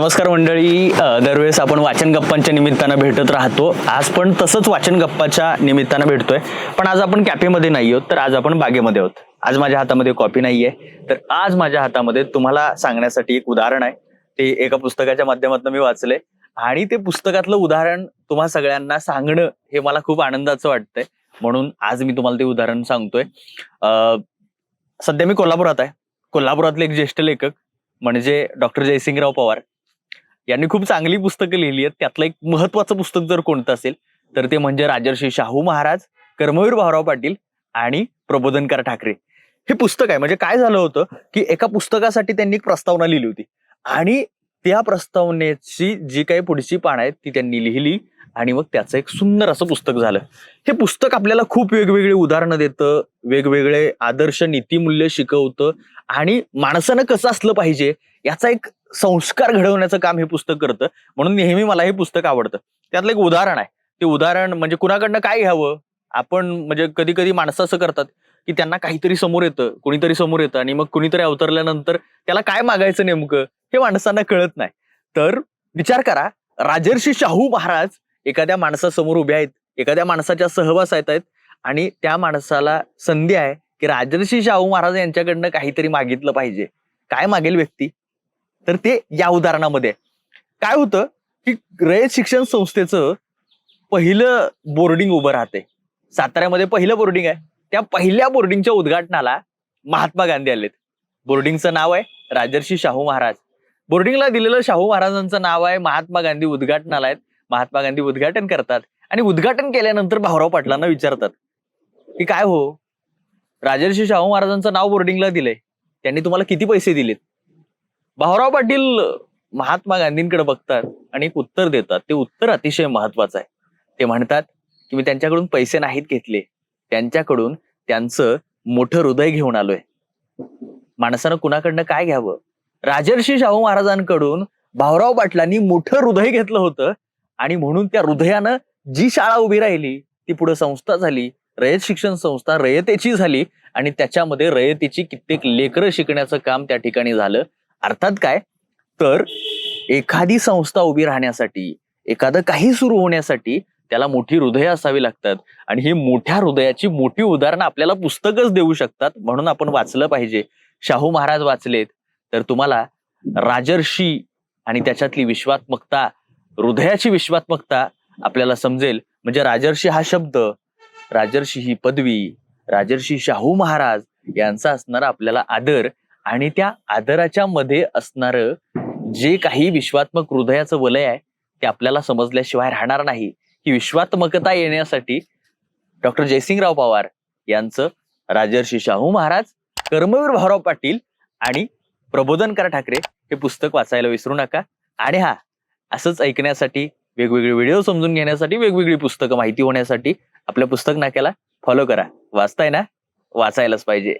नमस्कार मंडळी. दरवेळेस आपण वाचन गप्पांच्या निमित्तानं भेटत राहतो. आज पण तसंच वाचन गप्पाच्या निमित्तानं भेटतोय. पण आज आपण कॅफेमध्ये नाही आहोत तर आज आपण बागेमध्ये आहोत. आज माझ्या हातामध्ये कॉपी नाहीये. तर आज माझ्या हातामध्ये तुम्हाला सांगण्यासाठी एक उदाहरण आहे. ते एका पुस्तकाच्या माध्यमातून मी वाचले आणि ते पुस्तकातलं उदाहरण तुम्हा सगळ्यांना सांगणं हे मला खूप आनंदाचं वाटतंय. म्हणून आज मी तुम्हाला ते उदाहरण सांगतोय. सध्या मी कोल्हापुरात आहे. कोल्हापुरातले एक ज्येष्ठ लेखक म्हणजे डॉक्टर जयसिंगराव पवार. यांनी खूप चांगली पुस्तकं लिहिली आहेत. त्यातलं एक महत्वाचं पुस्तक जर कोणतं असेल तर ते म्हणजे राजर्षी शाहू महाराज कर्मवीर भाऊराव पाटील आणि प्रबोधनकार ठाकरे. हे पुस्तक आहे. म्हणजे काय झालं होतं की एका पुस्तकासाठी त्यांनी एक प्रस्तावना लिहिली होती. आणि त्या प्रस्तावनेची जी काही पुढची पानं आहेत ती त्यांनी लिहिली आणि मग त्याचं एक सुंदर असं पुस्तक झालं. हे पुस्तक आपल्याला खूप वेगवेगळी उदाहरणं देतं वेगवेगळे आदर्श नीतिमूल्य शिकवतं आणि माणसानं कसं असलं पाहिजे याचा एक संस्कार घडवण्याचं काम हे पुस्तक करतं. म्हणून नेहमी मला हे पुस्तक आवडतं. त्यातलं एक उदाहरण आहे. ते उदाहरण म्हणजे कुणाकडनं काय घ्यावं? आपण म्हणजे कधी कधी माणसं असं करतात. की त्यांना काहीतरी समोर येतं कुणीतरी समोर येतं आणि मग कुणीतरी अवतरल्यानंतर त्याला काय मागायचं नेमकं हे माणसांना कळत नाही. तर विचार करा राजर्षी शाहू महाराज एखाद्या माणसासमोर उभे आहेत एखाद्या माणसाच्या सहवासात आहेत आणि त्या माणसाला संधी आहे की राजर्षी शाहू महाराज यांच्याकडनं काहीतरी मागितलं पाहिजे. काय मागेल व्यक्ती? तर ते या उदाहरणामध्ये काय होतं की रयत शिक्षण संस्थेचं पहिलं बोर्डिंग उभं राहते साताऱ्यामध्ये पहिलं बोर्डिंग आहे. त्या पहिल्या बोर्डिंगच्या उद्घाटनाला महात्मा गांधी आलेत. बोर्डिंगचं नाव आहे राजर्षी शाहू महाराज. बोर्डिंगला दिलेलं शाहू महाराजांचं नाव आहे महात्मा गांधी उद्घाटनाला आहेत. महात्मा गांधी उद्घाटन करतात आणि उद्घाटन केल्यानंतर भाऊराव पाटलांना विचारतात की काय हो? राजर्षी शाहू महाराजांचं नाव बोर्डिंगला दिलंय. त्यांनी तुम्हाला किती पैसे दिलेत? भाऊराव पाटील महात्मा गांधींकडे बघतात आणि एक उत्तर देतात. ते उत्तर अतिशय महत्वाचं आहे. ते म्हणतात की मी त्यांच्याकडून पैसे नाहीत घेतले. त्यांच्याकडून त्यांचं मोठं हृदय घेऊन आलोय. माणसानं कुणाकडनं काय घ्यावं? राजर्षी शाहू महाराजांकडून भाऊराव पाटलांनी मोठं हृदय घेतलं होतं आणि म्हणून त्या हृदयानं जी शाळा उभी राहिली ती पुढे संस्था झाली रयत शिक्षण संस्था रयतेची झाली आणि त्याच्यामध्ये रयतेची कित्येक लेकरं शिकण्याचं काम त्या ठिकाणी झालं. अर्थात काय? तर एखादी संस्था उभी राहण्यासाठी एखादं काही सुरू होण्यासाठी त्याला मोठी हृदय असावी लागतात. आणि ही मोठ्या हृदयाची मोठी उदाहरणं आपल्याला पुस्तकच देऊ शकतात म्हणून आपण वाचलं पाहिजे. शाहू महाराज वाचलेत तर तुम्हाला राजर्षी आणि त्याच्यातली विश्वात्मकता हृदयाची विश्वात्मकता आपल्याला समजेल. म्हणजे राजर्षी हा शब्द राजर्षी ही पदवी राजर्षी शाहू महाराज यांचा असणारा आपल्याला आदर आणि त्या आदराच्या मध्ये असणार जे काही विश्वात्मक हृदयाचं वलय आहे ते आपल्याला समजल्याशिवाय राहणार नाही. ही विश्वात्मकता येण्यासाठी डॉक्टर जयसिंगराव पवार यांचं राजर्षी शाहू महाराज कर्मवीर भाऊराव पाटील आणि प्रबोधनकार ठाकरे हे पुस्तक वाचायला विसरू नका. आणि हा असंच ऐकण्यासाठी वेगवेगळे व्हिडिओ समजून घेण्यासाठी वेगवेगळी पुस्तकं माहिती होण्यासाठी आपल्या पुस्तक नाक्याला फॉलो करा. वाचताय ना? वाचायलाच पाहिजे.